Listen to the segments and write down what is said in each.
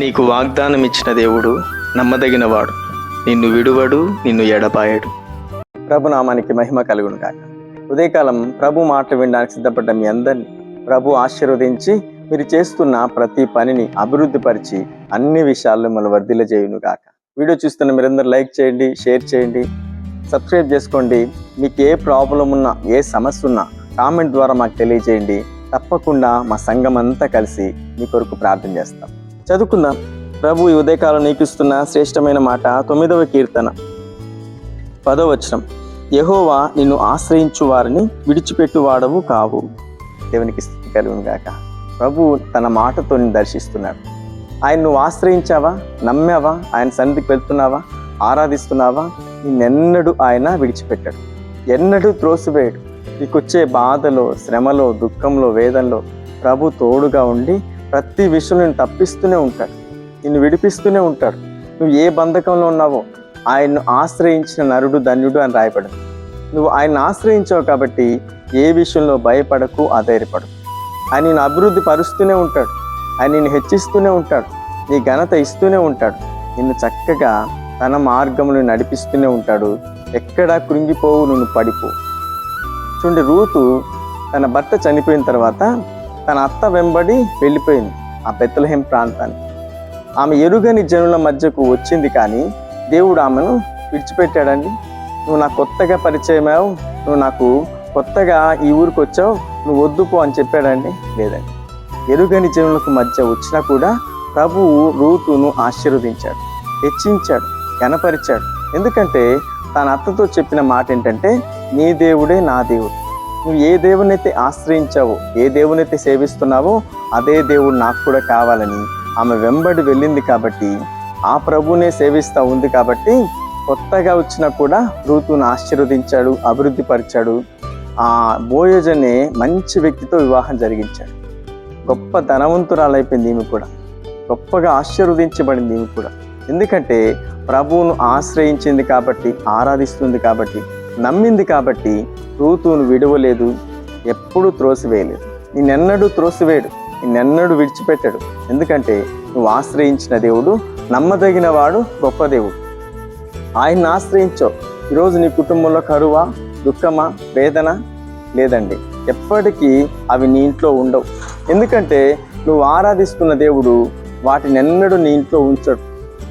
నీకు వాగ్దానం ఇచ్చిన దేవుడు నమ్మదగినవాడు. నిన్ను విడువడు నిన్ను ఎడపాయడు ప్రభునామానికి మహిమ కలుగును కాక ఉదయకాలం ప్రభు మాటలు వినడానికి సిద్ధపడ్డ మీ అందరినీ ప్రభు ఆశీర్వదించి మీరు చేస్తున్న ప్రతి పనిని అభివృద్ధిపరిచి అన్ని విషయాల్లో మన వర్ధిల్లజేయును చేయును వీడియో చూస్తున్న మీరందరూ లైక్ చేయండి షేర్ చేయండి సబ్స్క్రైబ్ చేసుకోండి. మీకు ఏ ప్రాబ్లం ఉన్నా ఏ సమస్య ఉన్నా కామెంట్ ద్వారా మాకు తెలియజేయండి. తప్పకుండా మా సంఘం అంతా కలిసి మీ కొరకు ప్రార్థన చేస్తాం. చదువుకుందాం. ప్రభు ఈ ఉదయకాలం నీకు ఇస్తున్న శ్రేష్టమైన మాట తొమ్మిదవ కీర్తన. పదవచనం. యహోవా నిన్ను ఆశ్రయించు వారిని విడిచిపెట్టు వాడవు కావు. దేవునికి స్థితి కలుగును గాక. ప్రభు తన మాటతో నిన్ను దర్శిస్తున్నాడు. ఆయన నువ్వు ఆశ్రయించావా? నమ్మావా? ఆయన సన్నిధికి వెళ్తున్నావా? ఆరాధిస్తున్నావా? నిన్నెన్నడూ ఆయన విడిచిపెట్టాడు. ఎన్నడూ త్రోసివేయడు. నీకు వచ్చే బాధలో శ్రమలో దుఃఖంలో వేదంలో ప్రభు తోడుగా ఉండి ప్రతి విషయం నేను తప్పిస్తూనే ఉంటాడు నిన్ను విడిపిస్తూనే ఉంటాడు నువ్వు ఏ బంధకంలో ఉన్నావో ఆయన్ను ఆశ్రయించిన నరుడు ధన్యుడు అని రాయబడు నువ్వు ఆయన్ని ఆశ్రయించావు కాబట్టి ఏ విషయంలో భయపడకు అధైర్యపడకు ఆయన నిన్ను అభివృద్ధి పరుస్తూనే ఉంటాడు. ఆయన నిన్ను హెచ్చిస్తూనే ఉంటాడు. నీ ఘనత ఇస్తూనే ఉంటాడు. నిన్ను చక్కగా తన మార్గంలో నడిపిస్తూనే ఉంటాడు. ఎక్కడా కృంగిపోవు నువ్వు పడిపో. చూడండి రూతు తన భర్త చనిపోయిన తర్వాత తన అత్త వెంబడి వెళ్ళిపోయింది ఆ బెత్తలహేం ప్రాంతానికి. ఆమె ఎరుగని జనుల మధ్యకు వచ్చింది కానీ దేవుడు ఆమెను విడిచిపెట్టాడండి. నువ్వు నాకు కొత్తగా పరిచయమావు నువ్వు నాకు కొత్తగా ఈ ఊరికి వచ్చావు నువ్వు వద్దుపో అని చెప్పాడండి. లేదండి. ఎరుగని జనులకు మధ్య వచ్చినా కూడా ప్రభువు రూతును ఆశీర్వదించాడు హెచ్చించాడు కనపరిచాడు ఎందుకంటే తన అత్తతో చెప్పిన మాట ఏంటంటే నీ దేవుడే నా దేవుడు. నువ్వు ఏ దేవునైతే ఆశ్రయించావో ఏ దేవునైతే సేవిస్తున్నావో అదే దేవుడు నాకు కూడా కావాలని ఆమె వెంబడి వెళ్ళింది కాబట్టి ఆ ప్రభునే సేవిస్తూ ఉంది కాబట్టి కొత్తగా వచ్చినా కూడా ఋతువును ఆశీర్వదించాడు అభివృద్ధి పరిచాడు. ఆ బోయోజనే మంచి వ్యక్తితో వివాహం జరిగించాడు. గొప్ప ధనవంతురాలైపోయింది ఈమె కూడా. గొప్పగా ఆశీర్వదించబడింది ఈమె కూడా. ఎందుకంటే ప్రభువును ఆశ్రయించింది కాబట్టి ఆరాధిస్తుంది కాబట్టి నమ్మింది కాబట్టి రూతును విడవలేదు ఎప్పుడూ త్రోసివేయలేదు. నిన్నెన్నడూ త్రోసివేయడు నిన్నెన్నడూ విడిచిపెట్టాడు. ఎందుకంటే నువ్వు ఆశ్రయించిన దేవుడు నమ్మదగిన వాడు గొప్ప దేవుడు. ఆయన్ని ఆశ్రయించావు ఈరోజు నీ కుటుంబంలో కరువా దుఃఖమా వేదన లేదండి. ఎప్పటికీ అవి నీ ఇంట్లో ఉండవు. ఎందుకంటే నువ్వు ఆరాధిస్తున్న దేవుడు వాటిని ఎన్నడూ నీ ఇంట్లో ఉంచడు.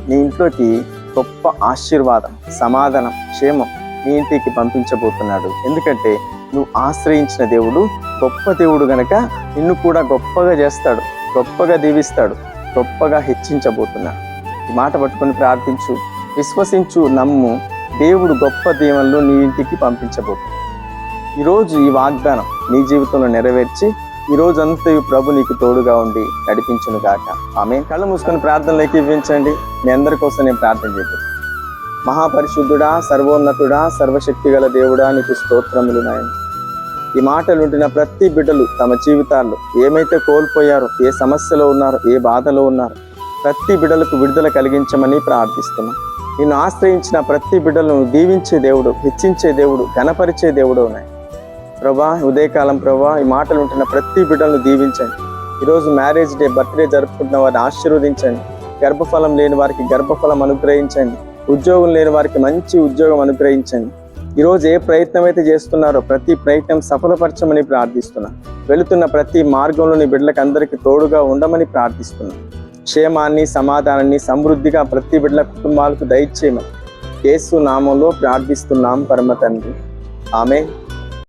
నీ ఇంట్లోకి గొప్ప ఆశీర్వాదం సమాధానం క్షేమం నీ ఇంటికి పంపించబోతున్నాడు? ఎందుకంటే నువ్వు ఆశ్రయించిన దేవుడు గొప్ప దేవుడు గనక నిన్ను కూడా గొప్పగా చేస్తాడు గొప్పగా దీవిస్తాడు గొప్పగా హెచ్చించబోతున్నాడు ఈ మాట పట్టుకొని ప్రార్థించు విశ్వసించు నమ్ము దేవుడు గొప్ప దీవెనలు నీ ఇంటికి పంపించబోతున్నాడు. ఈరోజు ఈ వాగ్దానం నీ జీవితంలో నెరవేర్చి ఈ రోజు అంతయు ప్రభు నీకు తోడుగా ఉండి నడిపించును గాక ఆమె కళ్ళు మూసుకొని ప్రార్థనలోకి ఇవ్వించండి. మీ అందరి కోసం నేను ప్రార్థన చేద్దాం. మహాపరిశుద్ధుడా సర్వోన్నతుడా సర్వశక్తి గల దేవుడా నీకు స్తోత్రములు నాయన. ఈ మాటలు ఉంటున్న ప్రతి బిడ్డలు తమ జీవితాల్లో ఏమైతే కోల్పోయారో ఏ సమస్యలో ఉన్నారో ఏ బాధలో ఉన్నారో ప్రతి బిడ్డలకు విడుదల కలిగించమని ప్రార్థిస్తున్నాం. నిన్ను ఆశ్రయించిన ప్రతి బిడ్డలను దీవించే దేవుడు హెచ్చించే దేవుడు ఘనపరిచే దేవుడు ఉన్నాయి ప్రభా ఉదయకాలం ప్రభా ఈ మాటలు ఉంటున్న ప్రతి బిడ్డలను దీవించండి. ఈరోజు మ్యారేజ్ డే బర్త్డే జరుపుకుంటున్న వారిని ఆశీర్వదించండి. గర్భఫలం లేని వారికి గర్భఫలం అనుగ్రహించండి. ఉద్యోగం లేని వారికి మంచి ఉద్యోగం అనుగ్రహించండి. ఈరోజు ఏ ప్రయత్నం అయితే చేస్తున్నారో ప్రతి ప్రయత్నం సఫలపరచమని ప్రార్థిస్తున్నా. వెళుతున్న ప్రతి మార్గంలోని బిడ్డలకు అందరికీ తోడుగా ఉండమని ప్రార్థిస్తున్నా. క్షేమాన్ని సమాధానాన్ని సమృద్ధిగా ప్రతి బిడ్డల కుటుంబాలకు దయచేయమని యేసు నామంలో ప్రార్థిస్తున్నాం పరమ తండ్రి. ఆమె